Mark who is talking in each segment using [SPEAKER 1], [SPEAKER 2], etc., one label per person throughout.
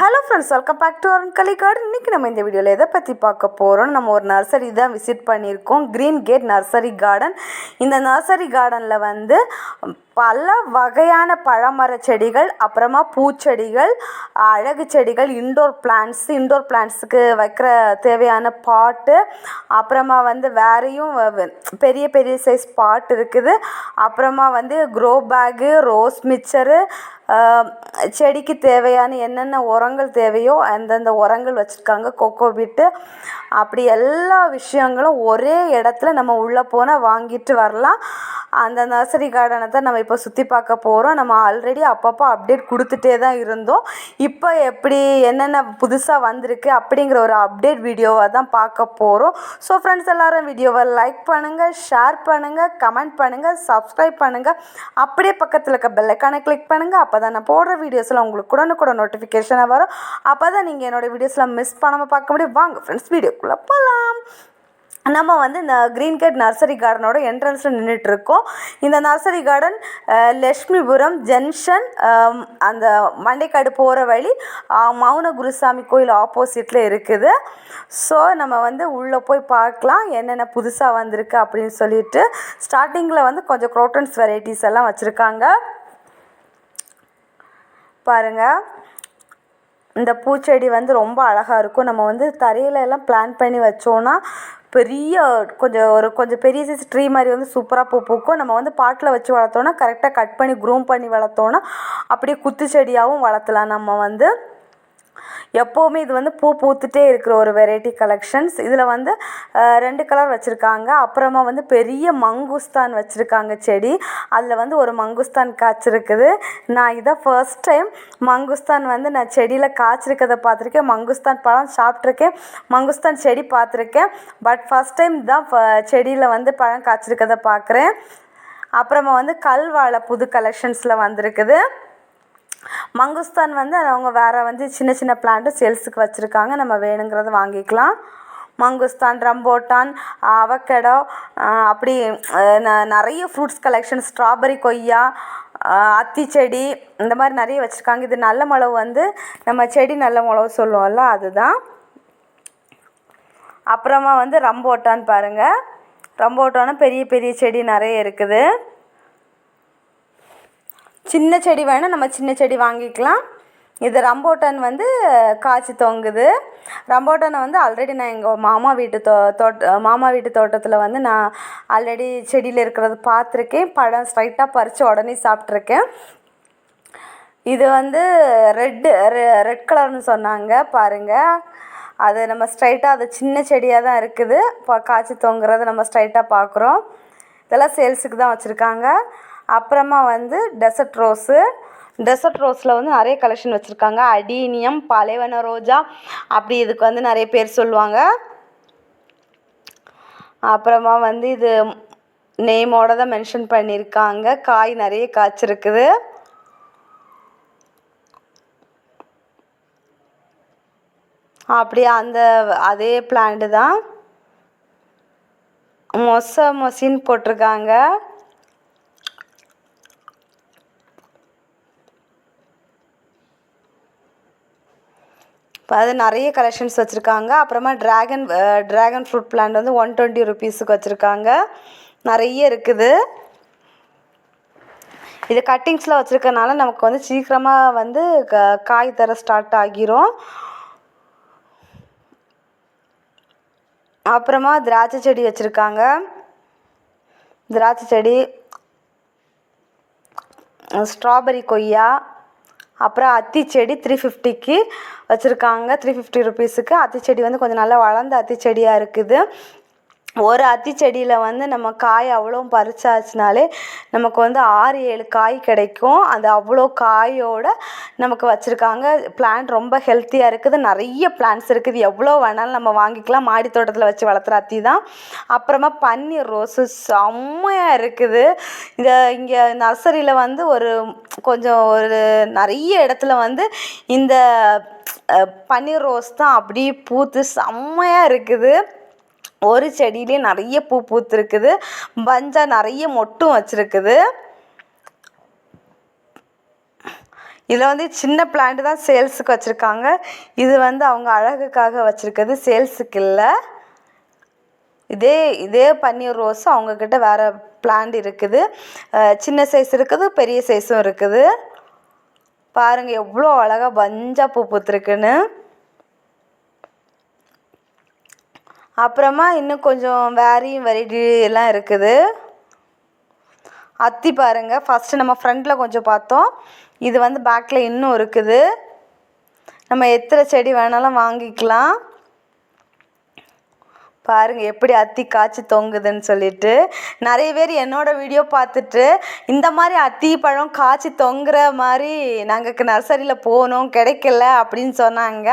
[SPEAKER 1] Hello friends welcome back to Arun கலிகார்டு இன்றைக்கி நம்ம இந்த வீடியோவில் எதை பற்றி பார்க்க போகிறோம் நம்ம ஒரு நர்சரி தான் விசிட் பண்ணியிருக்கோம். க்ரீன் கேட் நர்சரி கார்டன் இந்த நர்சரி கார்டனில் வந்து பல வகையான பழமர செடிகள் அப்புறமா பூச்செடிகள் அழகு செடிகள் இன்டோர் பிளான்ட்ஸ் இன்டோர் பிளான்ட்ஸுக்கு வைக்கிற தேவையான பாட்டு அப்புறமா வந்து வேறையும் பெரிய பெரிய சைஸ் பாட் இருக்குது. அப்புறமா வந்து க்ரோ பேகு ரோஸ் மிக்சரு செடிக்கு தேவையான என்னென்ன உரங்கள் தேவையோ அந்தந்த உரங்கள் வச்சுருக்காங்க கொக்கோ பிட்டு அப்படி எல்லா விஷயங்களும் ஒரே இடத்துல நம்ம உள்ளே போனால் வாங்கிட்டு வரலாம். அந்த நர்சரி கார்டனை தான் நம்ம இப்போ சுற்றி பார்க்க போகிறோம் நம்ம ஆல்ரெடி அப்பப்போ அப்டேட் கொடுத்துட்டே தான் இருந்தோம். இப்போ எப்படி என்னென்ன புதுசாக வந்திருக்கு அப்படிங்கிற ஒரு அப்டேட் வீடியோவை தான் பார்க்க போகிறோம் ஸோ ஃப்ரெண்ட்ஸ் எல்லாரும் வீடியோவை லைக் பண்ணுங்கள் ஷேர் பண்ணுங்கள் கமெண்ட் பண்ணுங்கள் சப்ஸ்கிரைப் பண்ணுங்கள் அப்படியே பக்கத்தில் இருக்க பெல்லைக்கானை கிளிக் பண்ணுங்கள் அப்போ தான் நான் போடுற வீடியோஸில் உங்களுக்கு கூட நோட்டிஃபிகேஷனாக வரும். அப்போ தான் நீங்கள் என்னோடய வீடியோஸில் மிஸ் பண்ணாமல் பார்க்க முடியும். வாங்க ஃப்ரெண்ட்ஸ் வீடியோக்குள்ளே போகலாம் நம்ம வந்து இந்த க்ரீன் கேட் நர்சரி கார்டனோட என்ட்ரன்ஸில் நின்றுட்டு இருக்கோம் இந்த நர்சரி கார்டன் லக்ஷ்மிபுரம் ஜங்ஷன் அந்த மண்டைக்காடு போகிற வழி மௌன குருசாமி கோயில் ஆப்போசிட்டில் இருக்குது. ஸோ நம்ம வந்து உள்ளே போய் பார்க்கலாம் என்னென்ன புதுசாக வந்திருக்கு அப்படின்னு சொல்லிட்டு. ஸ்டார்டிங்கில் வந்து கொஞ்சம் க்ரோட்டன்ஸ் வெரைட்டிஸ் எல்லாம் வச்சுருக்காங்க. பாருங்கள் இந்த பூச்செடி வந்து ரொம்ப அழகாக இருக்கும். நம்ம வந்து தரையில எல்லாம் பிளான் பண்ணி வச்சோன்னா பெரிய கொஞ்சம் ஒரு கொஞ்சம் பெரிய சைஸ் ட்ரீ மாதிரி வந்து சூப்பராக பூ பூக்கும். நம்ம வந்து பாட்டில் வச்சு வளர்த்தோன்னா கரெக்டாக கட் பண்ணி க்ரூம் பண்ணி வளர்த்தோன்னா அப்படியே குத்து செடியாகவும் வளர்த்தலாம். நம்ம வந்து எப்போவுமே இது வந்து பூ பூத்துட்டே இருக்கிற ஒரு வெரைட்டி கலெக்ஷன்ஸ் இதில் வந்து ரெண்டு கலர் வச்சுருக்காங்க. அப்புறமா வந்து பெரிய மங்குஸ்தான் வச்சுருக்காங்க செடி. அதில் வந்து ஒரு மங்குஸ்தான் காய்ச்சிருக்குது. நான் இதான் ஃபர்ஸ்ட் டைம் மங்குஸ்தான் வந்து நான் செடியில் காய்ச்சிருக்கதை பார்த்துருக்கேன். மங்குஸ்தான் பழம் சாப்பிட்ருக்கேன் மங்குஸ்தான் செடி பார்த்துருக்கேன். பட் ஃபஸ்ட் டைம் தான் செடியில் வந்து பழம் காய்ச்சிருக்கதை பார்க்குறேன். அப்புறமா வந்து கல்வாழை புது கலெக்ஷன்ஸில் வந்திருக்குது. மங்குஸ்தான் வந்து அவங்க வேறு வந்து சின்ன சின்ன பிளான்ட்டு சேல்ஸுக்கு வச்சுருக்காங்க. நம்ம வேணுங்கிறத வாங்கிக்கலாம். மங்குஸ்தான் ரம்போட்டான் அவக்கடோ அப்படி ந- நிறைய ஃப்ரூட்ஸ் கலெக்ஷன் ஸ்ட்ராபெரி கொய்யா அத்தி செடி இந்த மாதிரி நிறைய வச்சுருக்காங்க. இது நல்ல மிளவு வந்து நம்ம செடி நல்ல மிளவு சொல்லுவோம்ல அதுதான். அப்புறமா வந்து ரம்போட்டான் பாருங்கள் ரம்போட்டானும் பெரிய பெரிய செடி நிறைய இருக்குது. சின்ன செடி வேணால் நம்ம சின்ன செடி வாங்கிக்கலாம். இது ரம்போட்டான் வந்து காய்ச்சி தொங்குது. ரம்போட்டனை வந்து ஆல்ரெடி நான் எங்கள் மாமா வீட்டு தோ தோட்ட மாமா வீட்டு தோட்டத்தில் வந்து நான் ஆல்ரெடி செடியில் இருக்கிறது பார்த்துருக்கேன். பழம் ஸ்ட்ரைட்டாக பறித்து உடனே சாப்பிட்ருக்கேன் இது வந்து ரெட்டு ரெட் கலர்னு சொன்னாங்க பாருங்கள் அது நம்ம ஸ்ட்ரைட்டாக அது சின்ன செடியாக தான் இருக்குது. இப்போ காய்ச்சி தொங்குறதை நம்ம ஸ்ட்ரைட்டாக பார்க்குறோம். இதெல்லாம் சேல்ஸுக்கு தான் வச்சுருக்காங்க. அப்புறமா வந்து டெசர்ட் ரோஸு டெசர்ட் ரோஸில் வந்து நிறைய கலெக்ஷன் வச்சுருக்காங்க. அடீனியம் பலைவன ரோஜா அப்படி இதுக்கு வந்து நிறைய பேர் சொல்லுவாங்க. அப்புறமா வந்து இது நேமோட தான் மென்ஷன் பண்ணியிருக்காங்க காய் நிறைய காய்ச்சிருக்குது. அப்படியே அந்த அதே பிளான்ட்டு தான். மொச மொசின்னு போட்டிருக்காங்க. அது நிறைய கலெக்ஷன்ஸ் வச்சுருக்காங்க. அப்புறமா ட்ராகன் ட்ராகன் ஃப்ரூட் பிளான்ட் வந்து ஒன் டுவெண்ட்டி ருபீஸுக்கு வச்சுருக்காங்க. நிறைய இருக்குது. இது கட்டிங்ஸில் வச்சுருக்கனால நமக்கு வந்து சீக்கிரமாக வந்து க- காய் தர ஸ்டார்ட் ஆகிரும். அப்புறமா திராட்சை செடி வச்சுருக்காங்க. திராட்சை செடி ஸ்ட்ராபெரி கொய்யா அப்புறம் அத்தி செடி த்ரீ ஃபிஃப்டிக்கு வச்சுருக்காங்க. த்ரீ ஃபிஃப்டி ருபீஸுக்கு அத்தி செடி வந்து கொஞ்சம் நல்லா வளர்ந்த அத்தி செடியாக இருக்குது. ஒரு அத்தி செடியில் வந்து நம்ம காய் அவ்வளோ பறிச்சாச்சுனாலே நமக்கு வந்து ஆறு ஏழு காய் கிடைக்கும். அந்த அவ்வளோ காயோடு நமக்கு வச்சுருக்காங்க. பிளான்ட் ரொம்ப ஹெல்த்தியாக இருக்குது. நிறைய பிளான்ட்ஸ் இருக்குது. எவ்வளோ வேணாலும் நம்ம வாங்கிக்கலாம். மாடி தோட்டத்தில் வச்சு வளர்த்துற அத்தி தான். அப்புறமா பன்னீர் ரோஸு செம்மையாக இருக்குது. இந்த இங்கே நர்சரியில் வந்து ஒரு கொஞ்சம் ஒரு நிறைய இடத்துல வந்து இந்த பன்னீர் ரோஸ் தான் அப்படியே பூத்து செம்மையாக இருக்குது. ஒரு செடியிலே நிறைய பூ பூத்துருக்குது. பஞ்சா நிறைய மொட்டும் வச்சுருக்குது. இதில் வந்து சின்ன பிளான்ட் தான் சேல்ஸுக்கு வச்சுருக்காங்க. இது வந்து அவங்க அழகுக்காக வச்சுருக்கிறது சேல்ஸுக்கு இல்லை. இதே இதே பன்னீர் ரோஸ் அவங்கக்கிட்ட வேறு பிளான்ட் இருக்குது. சின்ன சைஸ் இருக்குது பெரிய சைஸும் இருக்குது. பாருங்கள் எவ்வளோ அழகாக பஞ்சா பூ பூத்துருக்குன்னு. அப்புறமா இன்னும் கொஞ்சம் வேரியும் வெரைட்டி எல்லாம் இருக்குது. அத்தி பாருங்கள் ஃபஸ்ட்டு நம்ம ஃப்ரண்ட்டில் கொஞ்சம் பார்த்தோம். இது வந்து பேக்கில் இன்னும் இருக்குது. நம்ம எத்தனை செடி வேணாலும் வாங்கிக்கலாம். பாருங்கள் எப்படி அத்தி காய்ச்சி தொங்குதுன்னு சொல்லிட்டு. நிறைய பேர் என்னோடய வீடியோ பார்த்துட்டு இந்த மாதிரி அத்தி பழம் காய்ச்சி தொங்குற மாதிரி நாங்கள் நர்சரியில் போகணும் கிடைக்கல அப்படின்னு சொன்னாங்க.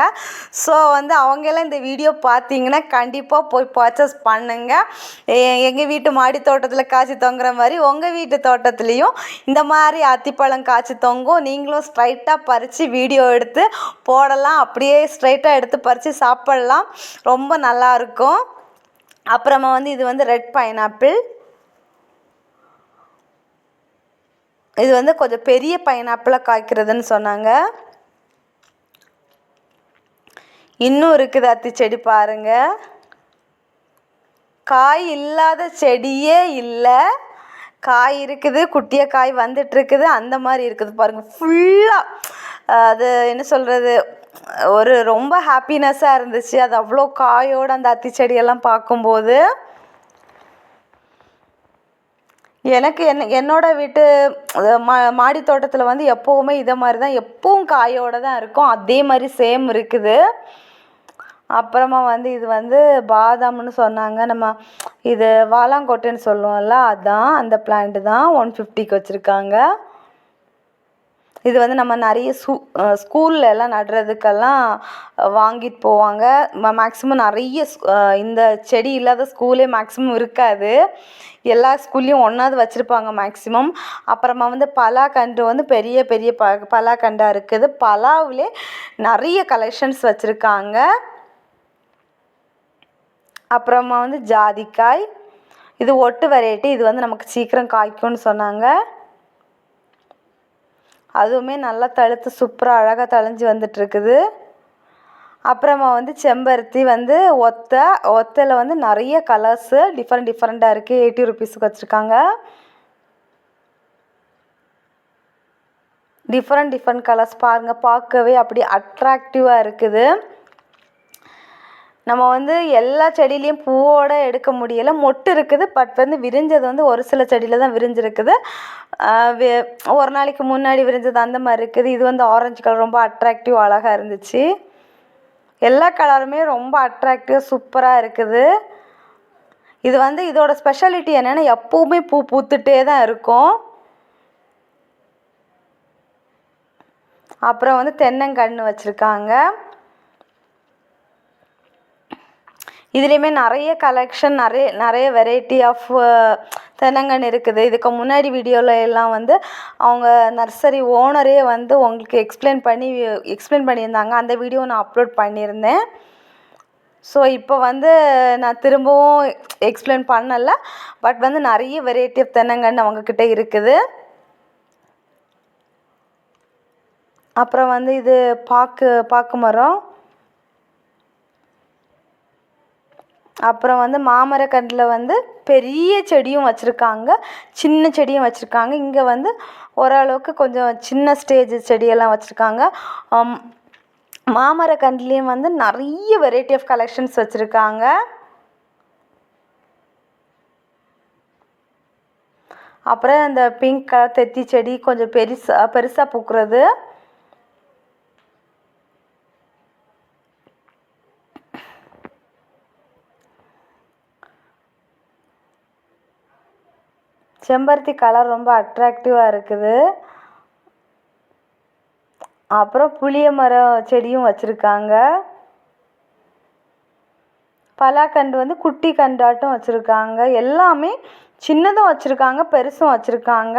[SPEAKER 1] ஸோ வந்து அவங்கெல்லாம் இந்த வீடியோ பார்த்தீங்கன்னா கண்டிப்பாக போய் பர்ச்சேஸ் பண்ணுங்கள் எங்கள் வீட்டு மாடி தோட்டத்தில் காய்ச்சி தொங்குற மாதிரி உங்கள் வீட்டு தோட்டத்துலேயும் இந்த மாதிரி அத்திப்பழம் காய்ச்சி தொங்கும். நீங்களும் ஸ்ட்ரைட்டாக பறித்து வீடியோ எடுத்து போடலாம். அப்படியே ஸ்ட்ரைட்டாக எடுத்து பறித்து சாப்பிட்லாம். ரொம்ப நல்லாயிருக்கும் அப்புறமா வந்து இது வந்து ரெட் பைனாப்பிள். இது வந்து கொஞ்சம் பெரிய பைனாப்பிளாக காய்க்கிறதுன்னு சொன்னாங்க. இன்னும் இருக்குது அத்தி செடி பாருங்க. காய் இல்லாத செடியே இல்லை. காய் இருக்குது குட்டியாக காய் வந்துட்டு இருக்குது. அந்த மாதிரி இருக்குது பாருங்கள் ஃபுல்லாக அது என்ன சொல்கிறது ஒரு ரொம்ப ஹாப்பினஸ்ஸாக இருந்துச்சு. அது அவ்வளோ காயோடு அந்த அத்தி செடியெல்லாம் பார்க்கும்போது. எனக்கு என் என்னோட வீட்டு மா மாடி தோட்டத்தில் வந்து எப்போவுமே இதை மாதிரி தான் எப்பவும் காயோடு தான் இருக்கும். அதே மாதிரி சேம் இருக்குது. அப்புறமா வந்து இது வந்து பாதாம்னு சொன்னாங்க. நம்ம இது வாலாங்கொட்டைன்னு சொல்லுவோம்ல அதுதான் அந்த பிளான்ட்டு தான் ஒன் ஃபிஃப்டிக்கு வச்சுருக்காங்க. இது வந்து நம்ம நிறைய சு ஸ்கூல்ல எல்லாம் நடுறதுக்கெல்லாம் வாங்கிட்டு போவாங்க. மேக்ஸிமம் நிறைய இந்த செடி இல்லாத ஸ்கூலே மேக்ஸிமம் இருக்காது. எல்லா ஸ்கூல்லையும் ஒன்றாவது வச்சுருப்பாங்க மேக்ஸிமம் அப்புறமா வந்து பலாக்கன்று வந்து பெரிய பெரிய ப பலாக்கண்டாக இருக்குது. பலாவிலே நிறைய கலெக்ஷன்ஸ் வச்சுருக்காங்க. அப்புறமா வந்து ஜாதிக்காய். இது ஒட்டு வெரைட்டி இது வந்து நமக்கு சீக்கிரம் காய்க்கும்னு சொன்னாங்க. அதுவுமே நல்லா தழுத்து சூப்பராக அழகாக தழிஞ்சு வந்துட்டுருக்குது. அப்புறமா வந்து செம்பருத்தி வந்து ஒத்தை ஒத்தையில் வந்து நிறைய கலர்ஸு டிஃப்ரெண்ட் டிஃப்ரெண்ட்டாக இருக்குது எயிட்டி ருபீஸுக்கு வச்சுருக்காங்க. டிஃப்ரெண்ட் டிஃப்ரெண்ட் கலர்ஸ் பாருங்கள் பார்க்கவே அப்படி அட்ராக்டிவாக இருக்குது. நம்ம வந்து எல்லா செடியிலையும் பூவோட எடுக்க முடியலை. மொட்டு இருக்குது பட் வந்து விரிஞ்சது வந்து ஒரு சில செடியில் தான் விரிஞ்சிருக்குது. ஒரு நாளைக்கு முன்னாடி விரிஞ்சது அந்த மாதிரி இருக்குது. இது வந்து ஆரஞ்சு கலர் ரொம்ப அட்ராக்டிவ் அழகாக இருந்துச்சு. எல்லா கலருமே ரொம்ப அட்ராக்டிவாக சூப்பராக இருக்குது. இது வந்து இதோட ஸ்பெஷாலிட்டி என்னென்னா எப்போவுமே பூ பூத்துட்டே தான் இருக்கும். அப்புறம் வந்து தென்னங்கன்று வச்சுருக்காங்க. இதுலேயுமே நிறைய கலெக்ஷன் நிறைய நிறைய வெரைட்டி ஆஃப் தென்னங்கன்று இருக்குது. இதுக்கு முன்னாடி வீடியோவில் எல்லாம் வந்து அவங்க நர்சரி ஓனரே வந்து உங்களுக்கு எக்ஸ்பிளைன் பண்ணி எக்ஸ்பிளைன் பண்ணியிருந்தாங்க. அந்த வீடியோ நான் அப்லோட் பண்ணியிருந்தேன். ஸோ இப்போ வந்து நான் திரும்பவும் எக்ஸ்பிளைன் பண்ணலை. பட் வந்து நிறைய வெரைட்டி ஆஃப் தென்னங்கன்று அவங்கக்கிட்ட இருக்குது. அப்புறம் வந்து இது பாக்கு பாக்கு மரம். அப்புறம் வந்து மாமரக்கன்றில் வந்து பெரிய செடியும் வச்சுருக்காங்க. சின்ன செடியும் வச்சுருக்காங்க. இங்கே வந்து ஓரளவுக்கு கொஞ்சம் சின்ன ஸ்டேஜ் செடியெல்லாம் வச்சுருக்காங்க. மாமரக்கன்றுலேயும் வந்து நிறைய வெரைட்டி ஆஃப் கலெக்ஷன்ஸ் வச்சுருக்காங்க. அப்புறம் இந்த பிங்க் கலர் தெத்தி செடி கொஞ்சம் பெருசாக பெருசாக பூக்கிறது. செம்பருத்தி கலர் ரொம்ப அட்ராக்டிவாக இருக்குது. அப்புறம் புளிய மரம் செடியும் வச்சுருக்காங்க. பலாக்கண்டு வந்து குட்டி கண்டாட்டம் வச்சுருக்காங்க. எல்லாமே சின்னதும் வச்சுருக்காங்க பெருசும் வச்சுருக்காங்க.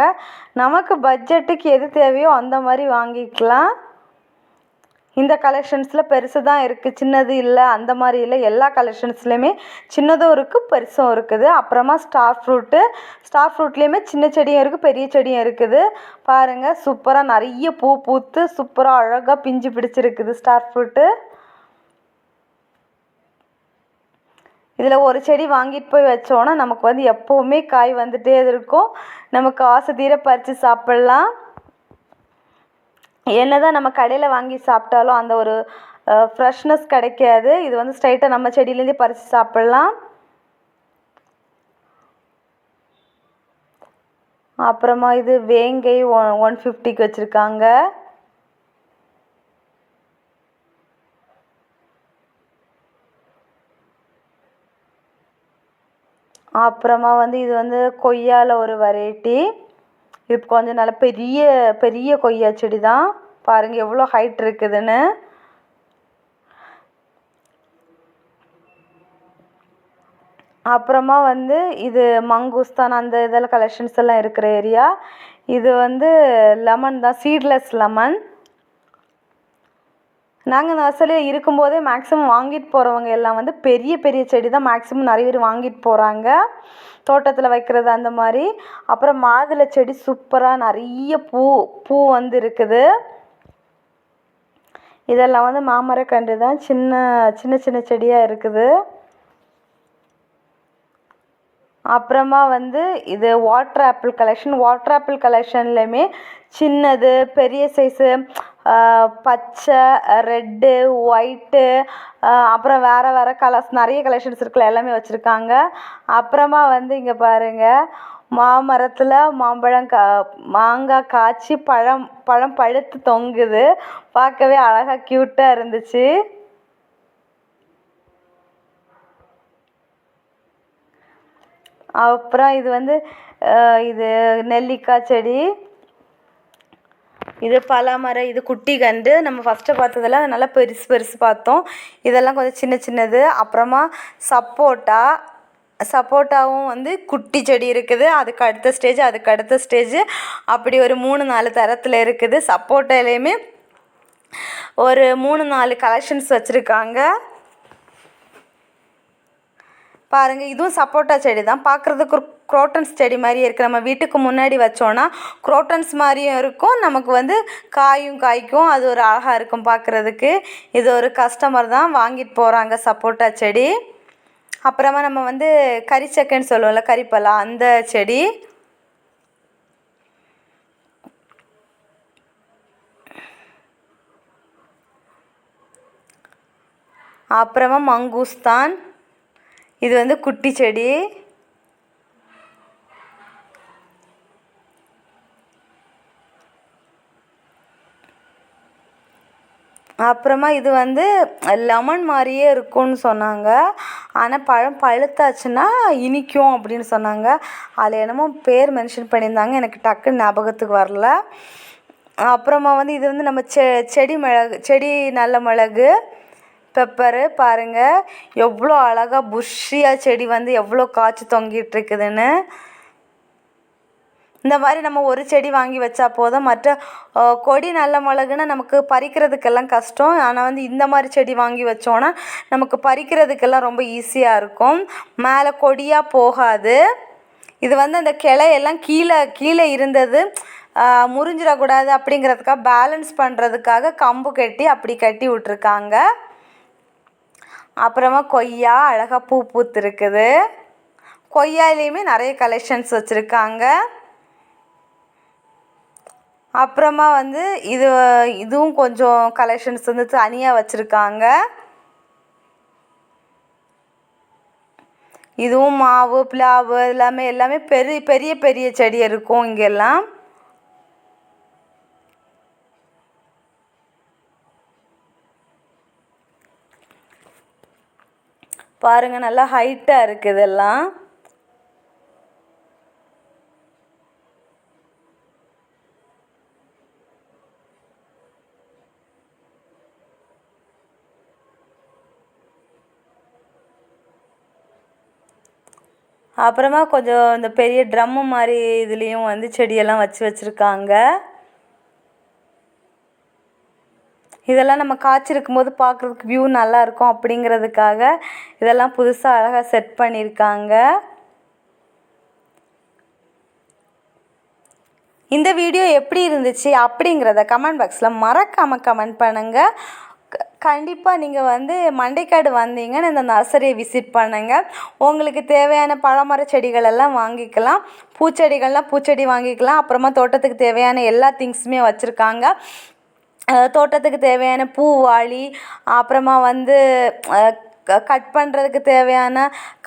[SPEAKER 1] நமக்கு பட்ஜெட்டுக்கு எது தேவையோ அந்த மாதிரி வாங்கிக்கலாம். இந்த கலெக்ஷன்ஸில் பெருசு தான் இருக்குது சின்னது இல்லை அந்த மாதிரி இல்லை. எல்லா கலெக்ஷன்ஸ்லேயுமே சின்னதும் இருக்குது பெருசும் இருக்குது. அப்புறமா ஸ்டார் ஃப்ரூட்டு ஸ்டார் ஃப்ரூட்லேயுமே சின்ன செடியும் இருக்குது பெரிய செடியும் இருக்குது. பாருங்கள் சூப்பராக நிறைய பூ பூத்து சூப்பராக அழகாக பிஞ்சு பிடிச்சிருக்குது ஸ்டார் ஃப்ரூட்டு இதில் ஒரு செடி வாங்கிட்டு போய் வச்சோன்னா நமக்கு வந்து எப்போவுமே காய் வந்துகிட்டே இருக்கும். நமக்கு ஆசை தீர பறித்து சாப்பிட்லாம். என்ன தான் நம்ம கடையில் வாங்கி சாப்பிட்டாலும் அந்த ஒரு ஃப்ரெஷ்னஸ் கிடைக்காது. இது வந்து ஸ்ட்ரைட்டாக நம்ம செடியிலேருந்தே பறித்து சாப்பிட்லாம். அப்புறமா இது வேங்கை ஒன் ஒன் ஃபிஃப்டிக்கு வச்சுருக்காங்க. அப்புறமா வந்து இது வந்து கொய்யாவில் ஒரு வெரைட்டி இது கொஞ்சம் நல்ல பெரிய பெரிய கொய்யா செடி தான் பாருங்கள் எவ்வளோ ஹைட் இருக்குதுன்னு. அப்புறமா வந்து இது மங்குஸ்தான் அந்த இதெல்லாம் கலெக்ஷன்ஸ் எல்லாம் இருக்கிற ஏரியா இது வந்து லெமன் தான் சீட்லெஸ் லெமன் நாங்கள் நர்சரியில் இருக்கும்போதே மேக்ஸிமம் வாங்கிட்டு போகிறவங்க எல்லாம் வந்து பெரிய பெரிய செடி தான் மேக்ஸிமம் நிறைய பேர் வாங்கிட்டு போகிறாங்க தோட்டத்தில் வைக்கிறது அந்த மாதிரி. அப்புறம் மாதுளை செடி சூப்பராக நிறைய பூ பூ வந்து இருக்குது இதெல்லாம் வந்து மாமரக்கன்று தான். சின்ன சின்ன சின்ன செடியாக இருக்குது. அப்புறமா வந்து இது water apple collection water apple கலெக்ஷன்லையுமே சின்னது பெரிய சைஸு பச்சை ரெட்டு ஒயிட்டு அப்புறம் வேறு வேறு கலர்ஸ் நிறைய கலெக்ஷன்ஸ் இருக்குல்ல எல்லாமே வச்சுருக்காங்க. அப்புறமா வந்து இங்கே பாருங்கள் மாமரத்தில் மாம்பழம் கா மாங்காய் காய்ச்சி பழம் பழம் பழுத்து தொங்குது. பார்க்கவே அழகாக க்யூட்டாக இருந்துச்சு. அப்புறம் இது வந்து இது நெல்லிக்காய் செடி. இது பலாமரம் இது குட்டி கண்டு நம்ம ஃபஸ்ட்டு பார்த்ததெல்லாம் நல்லா பெருசு பெருசு பார்த்தோம். இதெல்லாம் கொஞ்சம் சின்ன சின்னது. அப்புறமா சப்போட்டா. சப்போட்டாவும் வந்து குட்டி செடி இருக்குது. அதுக்கு அடுத்த ஸ்டேஜ் அதுக்கு அடுத்த ஸ்டேஜ் அப்படி ஒரு மூணு நாலு தரத்தில் இருக்குது. சப்போட்டாலேயுமே ஒரு மூணு நாலு கலெக்ஷன்ஸ் வச்சுருக்காங்க. பாருங்கள் இதுவும் சப்போட்டா செடி தான். பார்க்குறதுக்கு ஒரு குரோட்டன்ஸ் செடி மாதிரியே இருக்குது நம்ம வீட்டுக்கு முன்னாடி வச்சோன்னா குரோட்டன்ஸ் மாதிரியும் இருக்கும். நமக்கு வந்து காயும் காய்க்கும். அது ஒரு அழகாக இருக்கும் பார்க்குறதுக்கு இது ஒரு கஸ்டமர் தான் வாங்கிட்டு போகிறாங்க சப்போட்டா செடி. அப்புறமா நம்ம வந்து கறிச்சக்கைன்னு சொல்லுவோம்ல கறிப்பலா அந்த செடி. அப்புறமா மங்கூஸ்தான் இது வந்து குட்டி செடி. அப்புறமா இது வந்து லெமன் மாதிரியே இருக்கும்னு சொன்னாங்க. ஆனால் பழம் பழுத்தாச்சுன்னா இனிக்கும் அப்படின்னு சொன்னாங்க. அதில் என்னமோ பேர் மென்ஷன் பண்ணியிருந்தாங்க. எனக்கு டக்குன்னு ஞாபகத்துக்கு வரல. அப்புறமா வந்து இது வந்து நம்ம செ செடி மிளகு செடி நல்ல மிளகு. பெப்பரு பாருங்கள் எவ்வளோ அழகாக புஷ்ஷியாக செடி வந்து எவ்வளோ காய்ச்சி தொங்கிட்டு இருக்குதுன்னு இந்த மாதிரி நம்ம ஒரு செடி வாங்கி வச்சா போதும். மற்ற கொடி நல்ல மிளகுன்னா நமக்கு பறிக்கிறதுக்கெல்லாம் கஷ்டம். ஆனால் வந்து இந்த மாதிரி செடி வாங்கி வச்சோன்னா நமக்கு பறிக்கிறதுக்கெல்லாம் ரொம்ப ஈஸியாக இருக்கும். மேலே கொடியாக போகாது. இது வந்து அந்த கிளையெல்லாம் கீழே கீழே இருந்தது முறிஞ்சிடக்கூடாது அப்படிங்கிறதுக்காக பேலன்ஸ் பண்ணுறதுக்காக கம்பு கட்டி அப்படி கட்டி விட்ருக்காங்க அப்புறமா கொய்யா அழகாக பூ பூத்துருக்குது. கொய்யாலேயுமே நிறைய கலெக்ஷன்ஸ் வச்சுருக்காங்க. அப்புறமா வந்து இது இதுவும் கொஞ்சம் கலெக்ஷன்ஸ் வந்து தனியாக வச்சுருக்காங்க. இதுவும் மாவு பிளாவு எல்லாமே எல்லாமே பெரிய பெரிய பெரிய செடி இருக்கும் இங்கெல்லாம். பாருங்கள் நல்லா ஹைட்டாக இருக்குது இதெல்லாம். அப்புறமா கொஞ்சம் இந்த பெரிய ட்ரம்மு மாதிரி இதுலேயும் வந்து செடியெல்லாம் வச்சு வச்சுருக்காங்க. இதெல்லாம் நம்ம காய்ச்சிருக்கும் போது பார்க்குறதுக்கு வியூ நல்லாயிருக்கும் அப்படிங்கிறதுக்காக இதெல்லாம் புதுசாக அழகாக செட் பண்ணியிருக்காங்க. இந்த வீடியோ எப்படி இருந்துச்சு அப்படிங்கிறத கமெண்ட் பாக்ஸில் மறக்காமல் கமெண்ட் பண்ணுங்கள் கண்டிப்பாக நீங்கள் வந்து மண்டைக்காடு வந்தீங்கன்னு இந்த நர்சரியை விசிட் பண்ணுங்கள் உங்களுக்கு தேவையான பழமர செடிகள் எல்லாம் வாங்கிக்கலாம். பூச்செடிகள்லாம் பூச்செடி வாங்கிக்கலாம். அப்புறமா தோட்டத்துக்கு தேவையான எல்லா திங்ஸுமே வச்சுருக்காங்க. தோட்டத்துக்கு தேவையான பூவாளி அப்புறமா வந்து க- கட் பண்ணுறதுக்கு தேவையான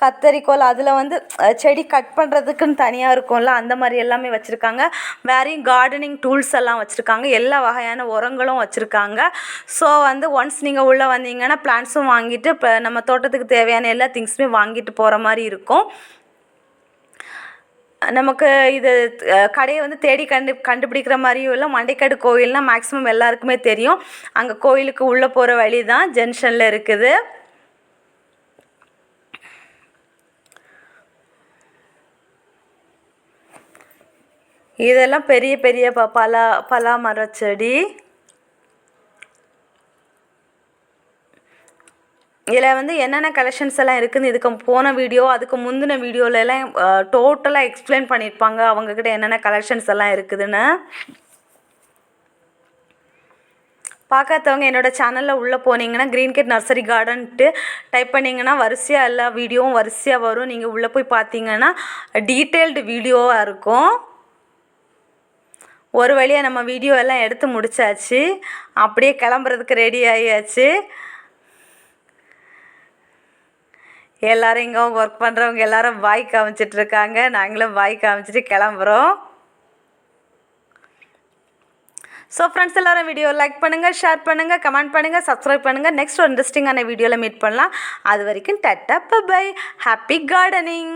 [SPEAKER 1] கத்தரிக்கோல் அதில் வந்து செடி கட் பண்ணுறதுக்குன்னு தனியாக இருக்கும்ல அந்த மாதிரி எல்லாமே வச்சுருக்காங்க. வேறையும் கார்டனிங் டூல்ஸ் எல்லாம் வச்சுருக்காங்க. எல்லா வகையான உரங்களும் வச்சுருக்காங்க. ஸோ வந்து ஒன்ஸ் நீங்கள் உள்ளே வந்தீங்கன்னா பிளான்ட்ஸும் வாங்கிட்டு இப்போ நம்ம தோட்டத்துக்கு தேவையான எல்லா திங்ஸுமே வாங்கிட்டு போகிற மாதிரி இருக்கும். நமக்கு இது கடையை வந்து தேடி கண்டு கண்டுபிடிக்கிற மாதிரியும் இல்லை. மண்டைக்காடு கோயில்னால் மேக்ஸிமம் எல்லாருக்குமே தெரியும். அங்கே கோயிலுக்கு உள்ளே போகிற வழி தான் ஜங்ஷனில் இருக்குது. இதெல்லாம் பெரிய பெரிய ப பலா பலா மரச்செடி இதில் வந்து என்னென்ன கலெக்ஷன்ஸ் எல்லாம் இருக்குதுன்னு இதுக்கு போன வீடியோ அதுக்கு முந்தின வீடியோல எல்லாம் டோட்டலாக எக்ஸ்பிளைன் பண்ணியிருப்பாங்க. அவங்கக்கிட்ட என்னென்ன கலெக்ஷன்ஸ் எல்லாம் இருக்குதுன்னு. பார்க்காதவங்க என்னோடய சேனலில் உள்ளே போனீங்கன்னா க்ரீன் கிட் நர்சரி கார்டன்ட்டு டைப் பண்ணிங்கன்னா வரிசையாக எல்லா வீடியோவும் வரிசையாக வரும். நீங்கள் உள்ளே போய் பார்த்தீங்கன்னா டீட்டெயில்டு வீடியோவாக இருக்கும். ஒரு வழியாக நம்ம வீடியோ எல்லாம் எடுத்து முடிச்சாச்சு. அப்படியே கிளம்புறதுக்கு ரெடி ஆகியாச்சு எல்லாரும் இங்கே ஒர்க் பண்ணுறவங்க எல்லாரும் பாய் காமிச்சிட்டு இருக்காங்க. நாங்களும் பாய் காமிச்சிட்டு கிளம்புறோம். ஸோ ஃப்ரெண்ட்ஸ் எல்லாரும் வீடியோ லைக் பண்ணுங்கள் ஷேர் பண்ணுங்கள் கமெண்ட் பண்ணுங்கள் சப்ஸ்கிரைப் பண்ணுங்கள் நெக்ஸ்ட் ஒரு இன்ட்ரெஸ்டிங்கான வீடியோவில் மீட் பண்ணலாம். அது வரைக்கும் டட்டா பை ஹாப்பி கார்டனிங்